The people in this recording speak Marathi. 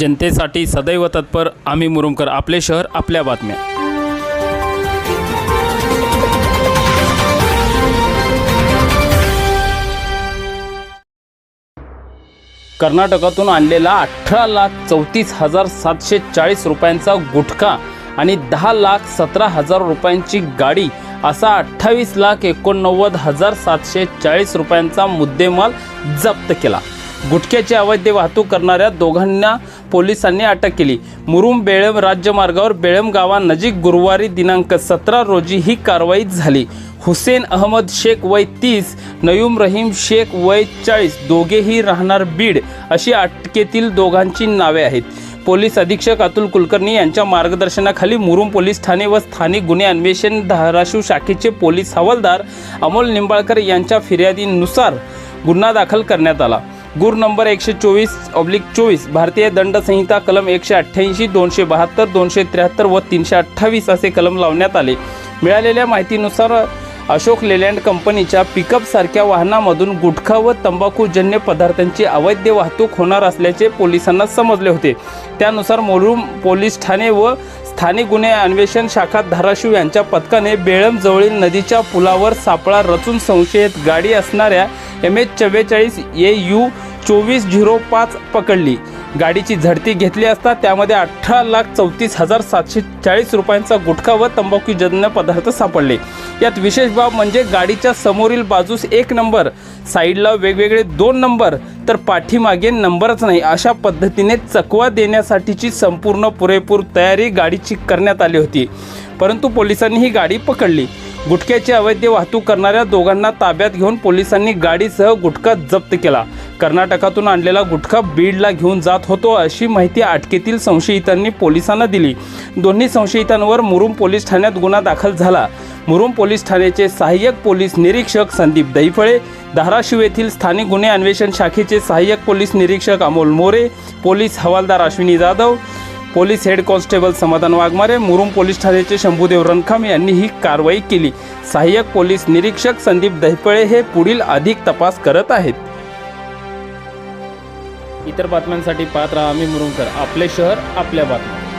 जनतेसाठी सदैव तत्पर आम्ही मुरुमकर आपले शहर आपल्या बातम्या. कर्नाटकातून आणलेला अठरा लाख चौतीस हजार सातशे चाळीस रुपयांचा गुटखा आणि दहा लाख सतरा हजार रुपयांची गाडी असा अठ्ठावीस लाख एकोणनव्वद हजार सातशे चाळीस रुपयांचा मुद्देमाल जप्त केला. गुटख्याची अवैध वाहतूक करणाऱ्या दोघांना पोलिसांनी अटक केली. मुरुम बेळम राज्यमार्गावर बेळम गावानजीक गुरुवारी दिनांक सतरा रोजी ही कारवाई झाली. हुसेन अहमद शेख वय तीस नयूम रहीम शेख वय चाळीस दोघेही राहणार बीड अशी अटकेतील दोघांची नावे आहेत. पोलीस अधीक्षक अतुल कुलकर्णी यांच्या मार्गदर्शनाखाली मुरुम पोलीस ठाणे व स्थानिक गुन्हे अन्वेषण धाराशिव शाखेचे पोलीस हवालदार अमोल निंबाळकर यांच्या फिर्यादीनुसार गुन्हा दाखल करण्यात आला. गुर नंबर एकशे चोवीस ऑब्लिक चोवीस भारतीय दंड संहिता कलम एकशे अठ्ठ्याऐंशी दोनशे बहात्तर दोनशे त्र्याहत्तर व तीनशे अठ्ठावीस असे कलम लावण्यात आले. मिळालेल्या माहितीनुसार अशोक लेलँड कंपनीच्या पिकअपसारख्या वाहनामधून गुटखा व तंबाखूजन्य पदार्थांची अवैध वाहतूक होणार असल्याचे पोलिसांना समजले होते. त्यानुसार मोलूम पोलीस ठाणे व स्थानिक गुन्हे अन्वेषण शाखा धाराशिव यांच्या पथकाने बेळमजवळील नदीच्या पुलावर सापळा रचून संशयित गाडी असणाऱ्या एम एच चव्वेचाळीस ए यू चोवीस झिरो पाच पकडली. गाडीची झडती घेतली असता त्यामध्ये अठरा लाख चौतीस हजार सातशे चाळीस रुपयांचा गुटखा व तंबाखूजन्य पदार्थ सापडले. यात विशेष बाब म्हणजे गाडीच्या समोरील बाजूस एक नंबर साईडला वेगवेगळे दोन नंबर तर पाठीमागे नंबरच नाही अशा पद्धतीने चकवा देण्यासाठीची संपूर्ण पुरेपूर तयारी गाडीची करण्यात आली होती. परंतु पोलिसांनी ही गाडी पकडली. गुटख्याची अवैध वाहतूक करणाऱ्या दोघांना ताब्यात घेऊन पोलिसांनी गाडीसह गुटखा जप्त केला. कर्नाटकातून आणलेला गुटखा बीडला घेऊन जात होतो अशी माहिती अटकेतील संशयितांनी पोलिसांना दिली. दोन्ही संशयितांवर मुरुम पोलीस ठाण्यात गुन्हा दाखल झाला. मुरुम पोलीस ठाण्याचे सहाय्यक पोलीस निरीक्षक संदीप दैफळे धाराशिव येथील स्थानिक गुन्हे अन्वेषण शाखेचे सहाय्यक पोलीस निरीक्षक अमोल मोरे पोलीस हवालदार Ashwini Jadhav police head constable Samadhan Waghmare मुरुम पोलीस ठाण्याचे शंभूदेव रणखाम यांनी ही कारवाई केली. सहाय्यक पोलीस निरीक्षक संदीप दहिपळे हे पुढील अधिक तपास करत आहेत. इतर बातम्यांसाठी पाहत राहा आम्ही मुरुमकर आपले शहर आपल्या बातम्या.